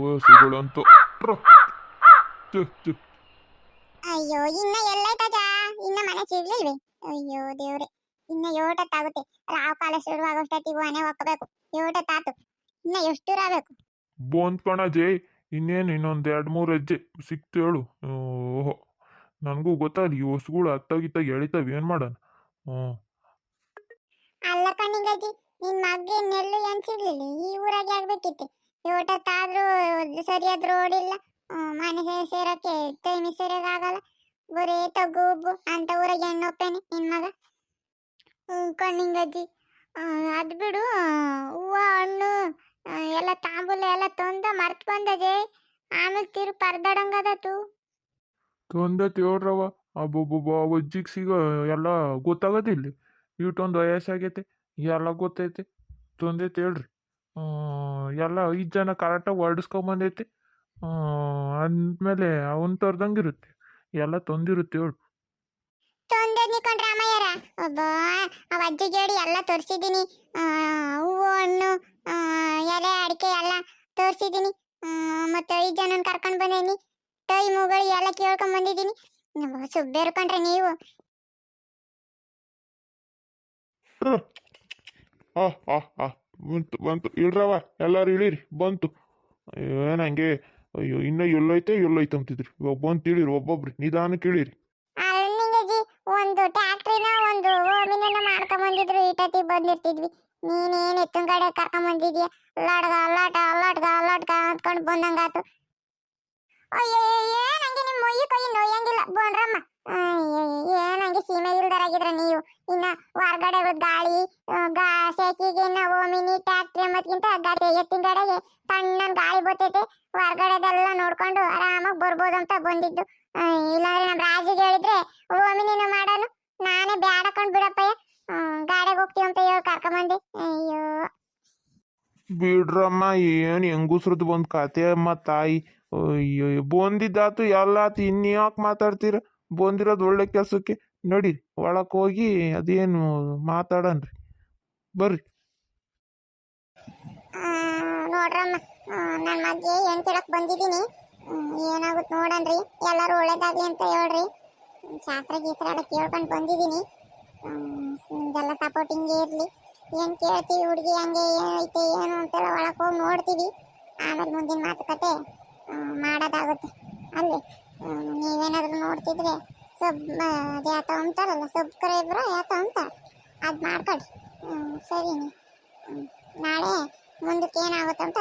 ಓಸುಗಳಂತೂ ಟ್ರ. ತು, ತು. ಅಯ್ಯೋ ಇನ್ನ ಎಲ್ಲೈತಜ ಇನ್ನ ಮನೆ ಸಿಗ್ಲಿಲ್ವೇ ಅಯ್ಯೋ ದೇವ್ರೆ ಇನ್ನ ಏಟತ್ತಾಗುತ್ತೆ ರಾವ್ ಕಾಲ ಶುರುವಾಗೋಷ್ಟೊತ್ತಿಗೆ ಮನೆ ಹೋಗ್ಬೇಕು ಏಟತ್ತಾತು ಇನ್ನ ಎಷ್ಟು ದೂರ ಬೇಕು ಬಂದ್ ಕಣ ಜೈ ಇನ್ನೇನು ಇನ್ನೊಂದು ಎರಡು ಮೂರು ಹೆಜ್ಜೆ ಸಿಕ್ತು ಹೇಳು. ಓಹೋ ನನಗೂ ಗೊತ್ತಾಗಲಿ ಈ ಹೊಸ್ಗಳು ಅತ್ತಾಗಿತ್ತಾಗ ಎಳಿತಾವ ಏನು ಮಾಡೋಣ? ಹ್ಞೂ. ಅಲ್ಲ ಕಣ್ಣಿಗಜ್ಜಿ ನಿನ್ನ ಮಗ್ಗೆ ನೆಲ್ಲು ಏನ್ ಸಿಗ್ಲಿಲ್ಲ? ಈ ಊರಾಗೆ ಆಗ್ಬೇಕಿತ್ತು. ಏಟತ್ತಾದ್ರೂ ಸರಿಯಾದ ರೋಡ್ ಇಲ್ಲ ಮನೆ ಸೇ- ಸೇರಕ್ಕೆ ಟೈಮ್ ಸರಿಯಾಗಿ ಆಗಲ್ಲ ಬರೀ ತಗೋಬು ಅಂತ ಊರಾಗ ಹೆಣ್ಣೊಪ್ಪೇನೆ ನಿನ್ ಮಗ. ಕಣ್ಣಿಂಗಜ್ಜಿ. ಅದ್ ಬಿಡು. ಹೂವ, ಹಣ್ಣು ಎಲ್ಲ ತಾಂಬೂಲ ಎಲ್ಲ ತಂದ, ಮರ್ತು ಬಂದದೆ ಆಮೇಲೆ ತಿರು ಪರ್ದಾಡಂಗದತು ತೊಂದ ತೇಳ್ರವ ಅಬ್ಬೊಬ್ಬೊಬ್ಬ ಅಜ್ಜಿಗೆ ಸಿಗ ಎಲ್ಲ ಗೊತ್ತಾಗದಿಲ್ಲ. ಇಟ್ಟೊಂದು ವಯಸ್ಸಾಗೈತೆ. ಎಲ್ಲ ಗೊತ್ತೈತೆ. ತೊಂದೆ ತೇಳ್ರಿ. ಎಲ್ಲ ಐದು ಜನ ಕರೆಕ್ಟಾಗಿ ಹೊರಡಿಸ್ಕೊಂಬಂದೈತಿ ಅಂದಮೇಲೆ ಅವನ್ ತರ್ದಂಗಿರುತ್ತೆ ಎಲ್ಲ ತೊಂದಿರುತ್ತೆ ಹೇಳು. ತೊಂದೇನಿ ನಿಕೊಂಡ್ರೆ ರಾಮಯ್ಯರ ಒಬ್ಬ ಅವ ಅಜ್ಜಿ ಜೋಡಿ ಎಲ್ಲ ತೋರಿಸಿದ್ದೀನಿ. ಹೂವು ಹಣ್ಣು ಎಲೆ ಅಡಿಕೆ ಎಲ್ಲ ತೋರಿಸಿದ್ದೀನಿ. ಮತ್ತು ಐದು ಜನನ ಕರ್ಕೊಂಡು ಬಂದೀನಿ. ತೈ ಮುಗಳು ಎಲ್ಲ ಕೇಳ್ಕೊಂಡ್ ಬಂದಿದ್ದೀನಿ. ಸುಬ್ಬೇರು ಕಂಡ್ರೆ ನೀವು? ಆ ಆ ಆ ಬಂತು ಬಂತು. ಇಳ್ರವ ಎಲ್ಲರೂ ಇಳೀರಿ, ಬಂತು. ಏನು ಹಂಗೆ? ಅಯ್ಯೋ, ಇನ್ನೂ ಎಲ್ಲೈತೆ ಎಲ್ಲೈತೆ ಅಂತಿದ್ರಿ. ಇವಾಗ ಬಂತು, ಇಳೀರಿ, ಒಬ್ಬೊಬ್ರಿ ನಿಧಾನಕ್ಕೆ ಇಳೀರಿ. ಒಂದು ಟ್ಯಾಕ್ಟ್ರಿನ, ಒಂದು ಓಮಿನ ಮಾಡ್ಕೊಂಡ್ ಬಂದಿದ್ರು ಇಟತಿ ಬಂದಿರ್ತಿದ್ವಿ. ನೀನೇನ್ ಎತ್ತಿನ ಕಡೆ ಕರ್ಕೊಂಡ್ ಬಂದಿದ್ಯಾ ಅಲ್ಲಾಡ್ಗ ಲಾಟ ಅಲ್ಲಾಡ್ಗ ಅಲ್ಲಾಡ್ಗ ಅಂದ್ಕೊಂಡು ಬಂದಂಗಾತು. ಅಯ್ಯೋ ಏನಂಗೆ ನಿಮ್ಮ ಮೊಯ್ಯಿ ಕೈ ನೋಯಂಗಿಲ್ಲ ಬೋನ್ರಮ್ಮ. ಸೀಮೆ ನೀವು. ಇನ್ನ ಹೊರ್ಗಡೆ ಗಾಳಿ ಗಾ, ಸೆಕಿಗೆ ಇನ್ನ ಓಮಿನಿ ಟ್ಯಾಕ್ಟ್ರಿ ಮತ್ತಿಂತ ಗಾಡಿ ಎತ್ತಿನ ಕಡೆಗೆ ತಣ್ಣನ್ ಗಾಳಿ ಬರ್ತೈತೆ. ಹೊರ್ಗಡೆದೆಲ್ಲ ನೋಡ್ಕೊಂಡು ಆರಾಮಾಗಿ ಬರ್ಬೋದು ಅಂತ ಬಂದಿದ್ದು ಇಲ್ಲಾಂದ್ರೆ ನಮ್ಮ ರಾಜಿಗೆ ಹೇಳಿದ್ರೆ ಓಮಿನಿನ ಮಾಡೋನು, ನಾನೇ ಬ್ಯಾಡಕೊಂಡ್ ಬಿಡಪ್ಪಯ್ಯ. ಗಾಡಿಗೆ ಹೋಗ್ತೀವಿ ಅಂತ ಹೇಳಿ ಕರ್ಕೊಂಬಂದೆ. ಅಯ್ಯೋ. ಬಿಡ್ರಮ್ಮ, ಏನು ಹೆಂಗುಸ್ರದ್ದು ಬಂದು ಕತೆ ಅಮ್ಮ ತಾಯಿ. ಅಯ್ಯೋ ಬಂದಿದ್ದಾತು ಎಲ್ಲ ಆತು, ಇನ್ಯಾಕೆ ಮಾತಾಡ್ತೀರ? ಬಂದಿರೋದು ಒಳ್ಳೆ ಕೆಲಸಕ್ಕೆ. ನಡಿ ಒಳಕ್ಕೆ ಹೋಗಿ ಅದೇನು ಮಾತಾಡನ್ರಿ. ಬರ್ರಿ. ನೋಡ್ರಮ್ಮ ನನ್ನ ಮಗ್ಗೆ ಹೆಣ್ ಕೇಳಕ್ ಬಂದಿದ್ದೀನಿ. ಏನಾಗುತ್ತೆ ನೋಡನ್ರಿ, ಎಲ್ಲರೂ ಒಳ್ಳೇದಾಗ್ಲಿ ಅಂತ ಹೇಳ್ರಿ. ಶಾಸ್ತ್ರ ಗೀತ್ರ ಎಲ್ಲ ಕೇಳ್ಕೊಂಡು ಬಂದಿದ್ದೀನಿ. ನಿಮ್ದೆಲ್ಲ ಸಪೋರ್ಟಿಂಗ್ ಇರಲಿ. ಏನು ಕೇಳ್ತೀವಿ ಹುಡುಗಿ, ಹಂಗೆ ಏನೈತೆ ಏನು ಅಂತೆಲ್ಲ ಒಳಗೆ ಹೋಗಿ ನೋಡ್ತೀವಿ. ಆಮೇಲೆ ಮುಂದಿನ ಮಾತುಕತೆ ಮಾಡೋದಾಗುತ್ತೆ. ಅಲ್ಲಿ ನೀವೇನಾದ್ರೂ ನೋಡ್ತಿದ್ರೆ ಸಬ್ ಯಾತ ಅಂತಾರಲ್ಲ ಸಬ್ಸ್ಕ್ರೈಬ್ರ ಯಾತ ಅಂತ ಅದು ಮಾಡ್ಕೊಳ್ಳಿ ಹ್ಞೂ ಸರಿನಿ. ನಾಳೆ ಮುಂದಕ್ಕೆ ಏನಾಗುತ್ತಂತ